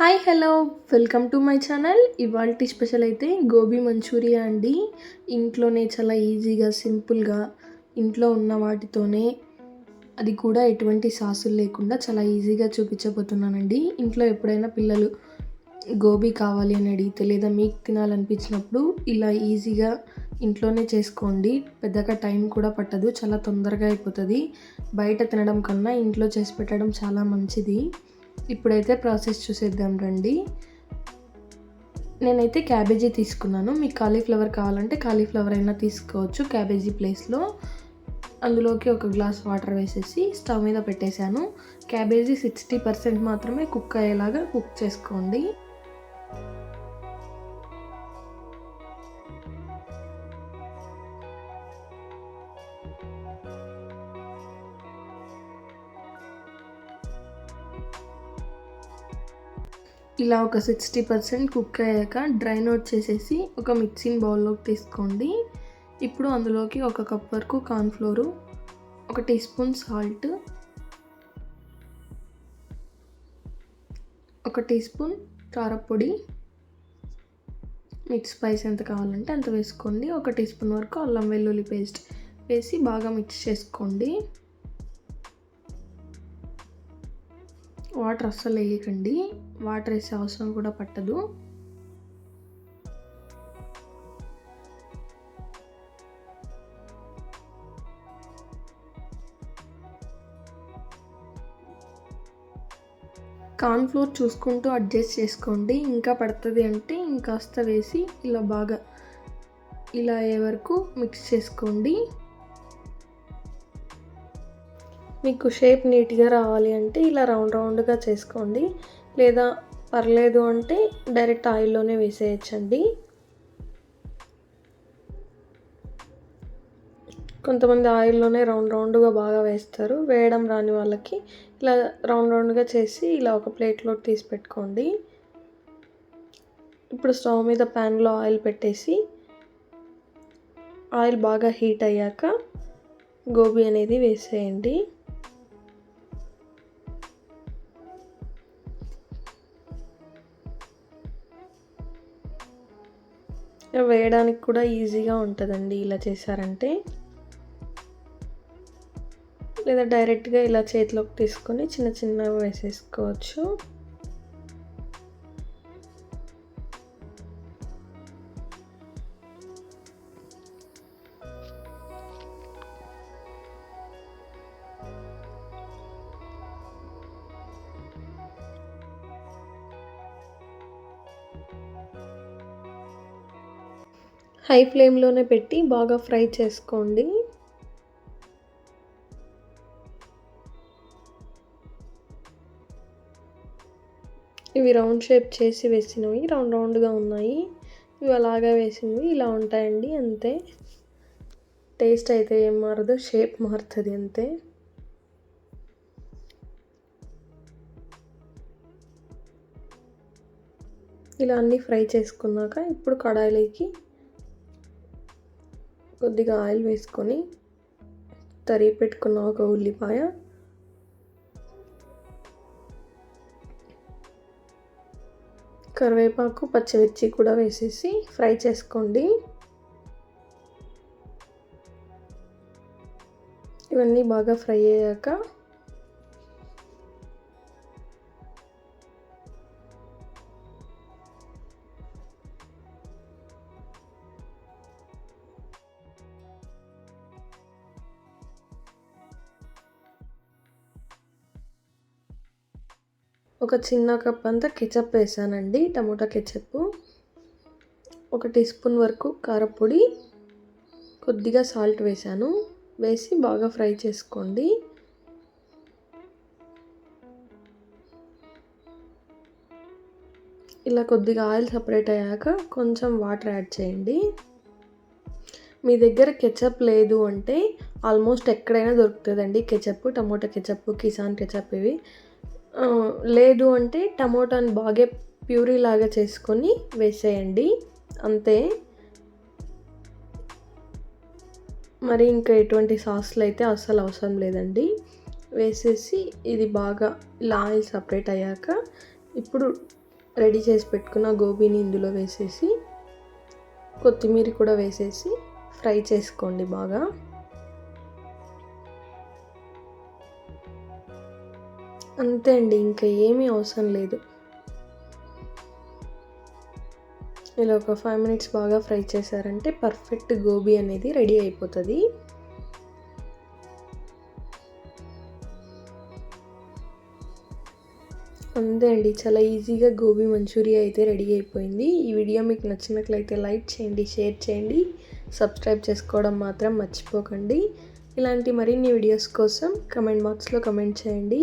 Hi hello. Welcome to my channel. ఇవాళ special అయితే gobi Manchuria అండి. ఇంట్లోనే చాలా ఈజీగా సింపుల్గా ఇంట్లో ఉన్న వాటితోనే అది కూడా ఎటువంటి సాసులు లేకుండా చాలా ఈజీగా చూపించబోతున్నానండి. ఇంట్లో ఎప్పుడైనా పిల్లలు గోబీ కావాలి అని అడిగితే లేదా మీకు తినాలనిపించినప్పుడు ఇలా ఈజీగా ఇంట్లోనే చేసుకోండి. పెద్దగా టైం కూడా పట్టదు చాలా తొందరగా అయిపోతుంది. బయట తినడం కన్నా ఇంట్లో చేసి పెట్టడం చాలా మంచిది. ఇప్పుడైతే ప్రాసెస్ చూసేద్దాం రండి. నేనైతే క్యాబేజీ తీసుకున్నాను. మీకు కాలీఫ్లవర్ కావాలంటే కాలీఫ్లవర్ అయినా తీసుకోవచ్చు క్యాబేజీ ప్లేస్లో. అందులోకి ఒక గ్లాస్ వాటర్ వేసేసి స్టవ్ మీద పెట్టేశాను. క్యాబేజీ సిక్స్టీ పర్సెంట్ మాత్రమే కుక్ అయ్యేలాగా కుక్ చేసుకోండి. ఇలా ఒక సిక్స్టీ పర్సెంట్ కుక్ అయ్యాక డ్రైన్ అవుట్ చేసేసి ఒక మిక్సింగ్ బౌల్లోకి తీసుకోండి. ఇప్పుడు అందులోకి ఒక కప్ వరకు కార్న్ఫ్లోరు ఒక టీ స్పూన్ సాల్ట్ ఒక టీ స్పూన్ కారపొడి మిక్స్ స్పైస్ ఎంత కావాలంటే అంత వేసుకోండి. ఒక టీ స్పూన్ వరకు అల్లం వెల్లుల్లి పేస్ట్ వేసి బాగా మిక్స్ చేసుకోండి. వాటర్ అస్సలు వేయకండి. వాటర్ వేసే అవసరం కూడా పట్టదు. కార్న్ఫ్లోర్ చూసుకుంటూ అడ్జస్ట్ చేసుకోండి. ఇంకా పడుతుంది అంటే ఇంకాస్త వేసి ఇలా బాగా ఇలా అయ్యే వరకు మిక్స్ చేసుకోండి. మీకు షేప్ నీట్గా రావాలి అంటే ఇలా రౌండ్ రౌండ్గా చేసుకోండి. లేదా పర్లేదు అంటే డైరెక్ట్ ఆయిల్లోనే వేసేయచ్చండి. కొంతమంది ఆయిల్లోనే రౌండ్ రౌండ్గా బాగా వేస్తారు. వేయడం రాని వాళ్ళకి ఇలా రౌండ్ రౌండ్గా చేసి ఇలా ఒక ప్లేట్లో తీసి పెట్టుకోండి. ఇప్పుడు స్టవ్ మీద ప్యాన్లో ఆయిల్ పెట్టేసి ఆయిల్ బాగా హీట్ అయ్యాక గోబీ అనేది వేసేయండి. వేయడానికి కూడా ఈజీగా ఉంటుందండి ఇలా చేశారంటే. లేదా డైరెక్ట్గా ఇలా చేతిలోకి తీసుకొని చిన్న చిన్నగా వేసేసుకోవచ్చు. హై ఫ్లేమ్లోనే పెట్టి బాగా ఫ్రై చేసుకోండి. ఇవి రౌండ్ షేప్ చేసి వేసినవి రౌండ్ రౌండ్గా ఉన్నాయి. ఇవి అలాగా వేసినవి ఇలా ఉంటాయండి అంతే. టేస్ట్ అయితే ఏం మారదు షేప్ మారుతుంది అంతే. ఇలా అన్నీ ఫ్రై చేసుకున్నాక ఇప్పుడు కడాయిలోకి కొద్దిగా ఆయిల్ వేసుకొని తరిగి పెట్టుకున్న ఒక ఉల్లిపాయ. కరివేపాకు పచ్చిమిర్చి కూడా వేసేసి ఫ్రై చేసుకోండి. ఇవన్నీ బాగా ఫ్రై అయ్యాక ఒక చిన్న కప్ అంతా కెచప్ వేసానండి టమోటా కెచప్. ఒక టీ స్పూన్ వరకు కారపొడి కొద్దిగా సాల్ట్ వేసాను. వేసి బాగా ఫ్రై చేసుకోండి. ఇలా కొద్దిగా ఆయిల్ సపరేట్ అయ్యాక కొంచెం వాటర్ యాడ్ చేయండి. మీ దగ్గర కెచప్ లేదు అంటే ఆల్మోస్ట్ ఎక్కడైనా దొరుకుతుందండి ketchup tomato ketchup Kissan ketchup ఇవి. లేదు అంటే టమోటాని బాగా ప్యూరీ లాగా చేసుకొని వేసేయండి. అంతే. మరి ఇంకా ఎటువంటి సాస్లు అయితే అస్సలు అవసరం లేదండి. వేసేసి ఇది బాగా ఇలా ఆయిల్ సపరేట్ అయ్యాక ఇప్పుడు రెడీ చేసి పెట్టుకున్న గోబీని ఇందులో వేసేసి కొత్తిమీర కూడా వేసేసి ఫ్రై చేసుకోండి బాగా. అంతే అండి ఇంకా ఏమీ అవసరం లేదు. ఇలా ఒక ఫైవ్ మినిట్స్ బాగా ఫ్రై చేశారంటే పర్ఫెక్ట్ గోబీ అనేది రెడీ అయిపోతుంది. అంతే అండి చాలా ఈజీగా గోబీ మంచూరియా అయితే రెడీ అయిపోయింది. ఈ వీడియో మీకు నచ్చినట్లయితే లైక్ చేయండి షేర్ చేయండి సబ్స్క్రైబ్ చేసుకోవడం మాత్రం మర్చిపోకండి. ఇలాంటి మరిన్ని వీడియోస్ కోసం కమెంట్ బాక్స్లో కమెంట్ చేయండి.